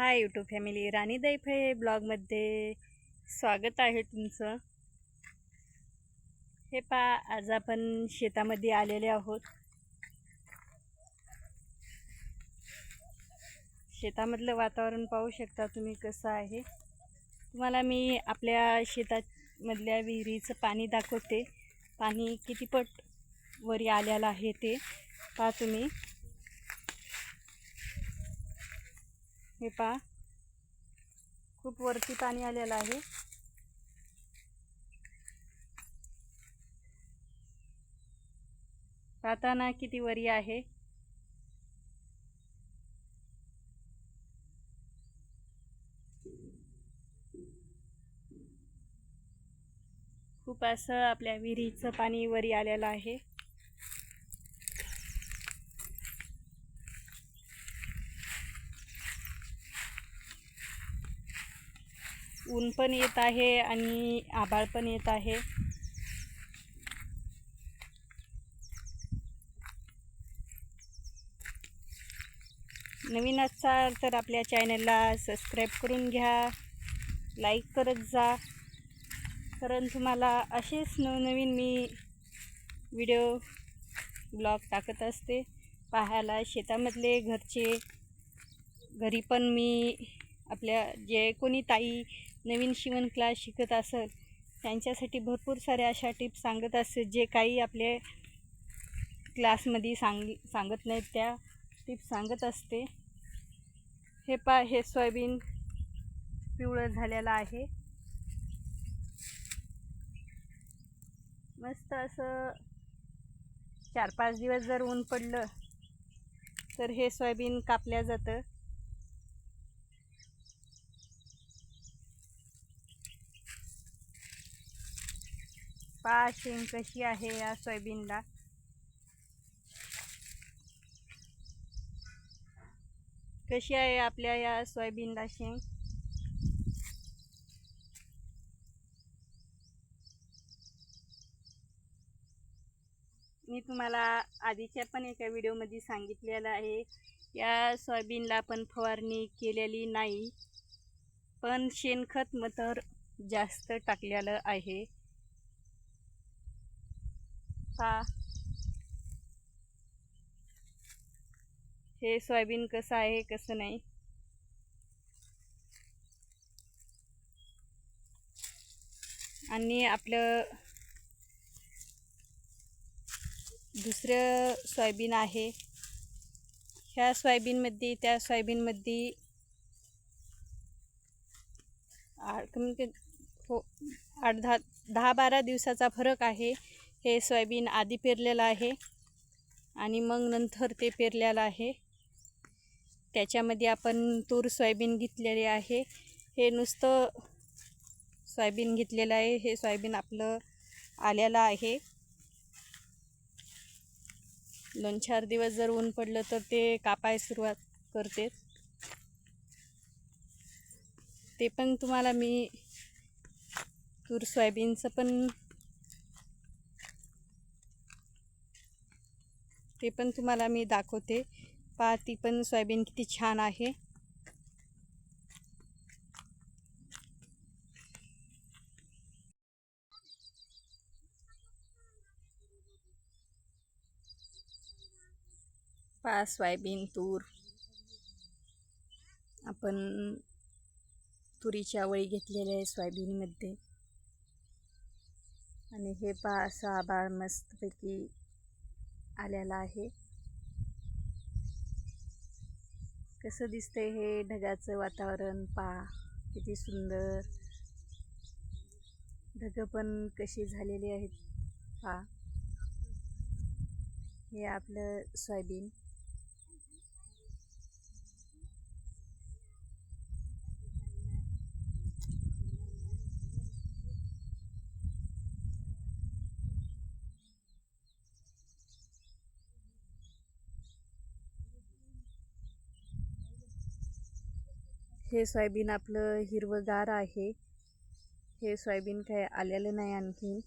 Hi YouTube family राणी दैफे ब्लॉगमध्ये स्वागत आहे तुमचं. हे पा आज आपण शेतामध्ये आलेले आहोत. शेतामधलं वातावरण पाहू शकता तुम्ही कसं आहे. तुम्हाला मी आपल्या शेतामधल्या विहिरीचं पाणी दाखवते. पाणी किती पट वरी आलेलं आहे ते पहा तुम्ही. हे पहा. खूप वरती पाणी आलेलं आहे. पाहता ना किती वरी आहे. खूप असं आपल्या विहिरीचं पाणी वरी आलेलं आहे. ऊन पण येत आहे आणि आभाळ पण येत आहे. नवीन असाल तर आपल्या चॅनलला सबस्क्राईब करून घ्या लाईक करत जा. कारण तुम्हाला असेच नवनवीन मी व्हिडिओ ब्लॉग टाकत असते. पाहायला शेतामधले घरचे घरी पण मी आपल्या जे कोणी ताई नवीन शिवण क्लास शिकत असत त्यांच्यासाठी भरपूर साऱ्या अशा टिप्स सांगत असत जे काही आपले क्लासमध्ये सांग सांगत नाहीत त्या टिप्स सांगत असते. हे पा हे सोयाबीन पिवळं झालेलं आहे. मस्त असं चार पाच दिवस जर ऊन पडलं तर हे सोयाबीन कापल्या जातं. पहा शेंग कशी आहे या सोयाबीनला? कशी आहे आपल्या या सोयाबीनला शेंग? मी तुम्हाला आधीच्या पण एका व्हिडिओमध्ये सांगितलेलं आहे या सोयाबीनला पण फवारणी केलेली नाही पण शेणखत मतर जास्त टाकलेलं आहे. पा. हे सोयाबीन कसं आहे कसं नाही. आणि आपलं दुसरं सोयाबीन आहे. ह्या सोयाबीनमध्ये त्या सोयाबीनमध्ये आठ कमी हो आठ दहा दहा बारा दिवसाचा फरक आहे. हे सोयाबीन आधी पेरलेलं आहे आणि मग नंतर ते पेरलेलं आहे. त्याच्यामध्ये आपण तूर सोयाबीन घेतलेले आहे. हे नुसतं सोयाबीन घेतलेलं आहे. हे सोयाबीन आपलं आलेलं आहे. दोन चार दिवस जर ऊन पडलं तर ते कापाय सुरुवात करते. ते पण तुम्हाला मी तूर सोयाबीनचं पण ते पण तुम्हाला मी दाखवते. पहा ती पण सोयाबीन किती छान आहे. पहा सोयाबीन तूर. आपण तुरीच्या वळी घेतलेल्या आहे सोयाबीनमध्ये. आणि हे पहा असं आबाळ मस्तपैकी आलेला आहे. कसं दिसतंय हे ढगाचं वातावरण? पहा किती सुंदर. ढगं पण कशी झालेली आहेत. पहा. हे आपलं सोयाबीन. हे सोयाबीन आपलं हिरवंगार आहे. हे सोयाबीन काय आलेलं नाही आणखी